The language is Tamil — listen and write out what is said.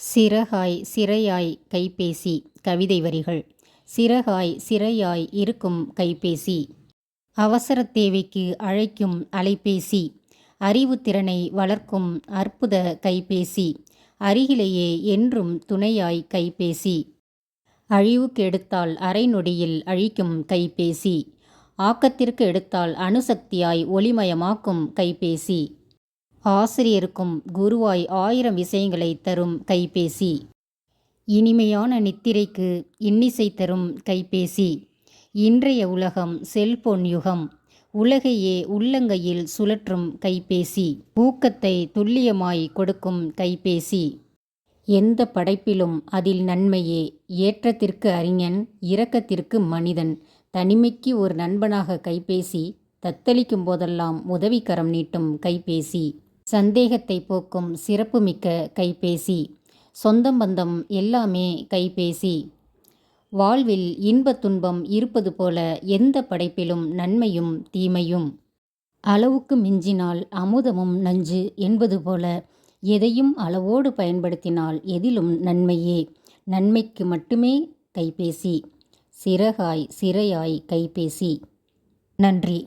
சிறகாய் சிறையாய் கைபேசி கவிதை வரிகள். சிறகாய் சிறையாய் இருக்கும் கைபேசி. அவசர தேவைக்கு அழைக்கும் அலைபேசி. அறிவுத்திறனை வளர்க்கும் அற்புத கைபேசி. அருகிலேயே என்றும் துணையாய் கைபேசி. அழிவுக்கு எடுத்தால் அரை நொடியில் அழிக்கும் கைபேசி. ஆக்கத்திற்கு எடுத்தால் அணுசக்தியாய் ஒளிமயமாக்கும் கைபேசி. ஆசிரியருக்கும் குருவாய் ஆயிரம் விஷயங்களை தரும் கைபேசி. இனிமையான நித்திரைக்கு இன்னிசை தரும் கைபேசி. இன்றைய உலகம் செல்போன் யுகம். உலகையே உள்ளங்கையில் சுழற்றும் கைபேசி. ஊக்கத்தை துல்லியமாய் கொடுக்கும் கைபேசி. எந்த படைப்பிலும் அதில் நன்மையே. ஏற்றத்திற்கு அறிஞன் இரக்கத்திற்கு மனிதன். தனிமைக்கு ஒரு நண்பனாக கைபேசி. தத்தளிக்கும் போதெல்லாம் உதவிக்கரம் நீட்டும் கைபேசி. சந்தேகத்தை போக்கும் சிறப்புமிக்க கைபேசி. சொந்தம் பந்தம் எல்லாமே கைபேசி. வாழ்வில் இன்பத் துன்பம் இருப்பது போல எந்த படைப்பிலும் நன்மையும் தீமையும். அளவுக்கு மிஞ்சினால் அமுதமும் நஞ்சு என்பது போல எதையும் அளவோடு பயன்படுத்தினால் எதிலும் நன்மையே. நன்மைக்கு மட்டுமே கைபேசி. சிறகாய் சிறையாய் கைபேசி. நன்றி.